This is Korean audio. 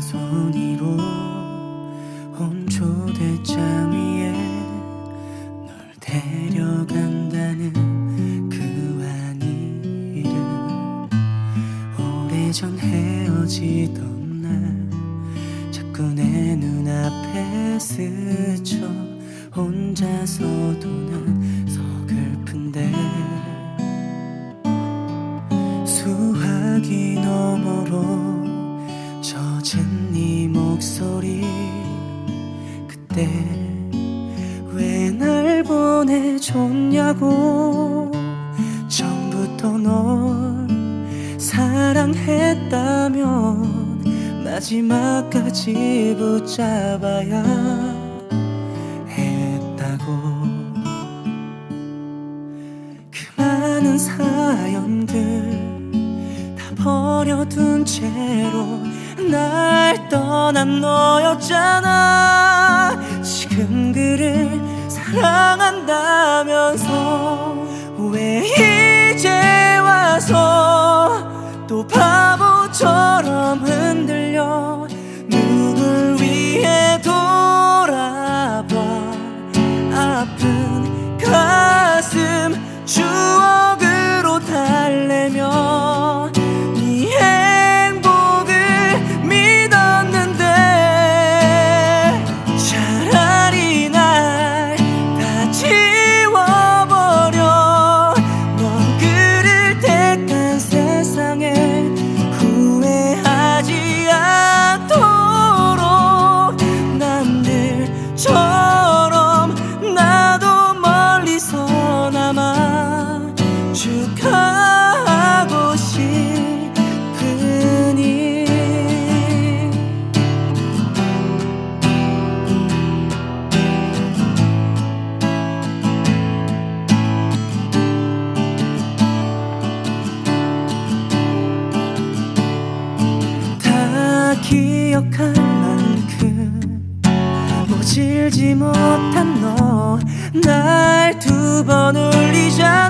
왼손으로 온초대장 위에 널 데려간다는 그 아니를 오래전 헤어지던 날 자꾸 내 눈앞에 스쳐 혼자서도 난 서글픈데 수학이 너머로 날 보내줬냐고. 처음부터 널 사랑했다면 마지막까지 붙잡아야 했다고. 그 많은 사연들 다 버려둔 채로 날 떠난 너였잖아 사랑한다면서 기억할 만큼 모질지 못한 너. 날 두 번 울리잖아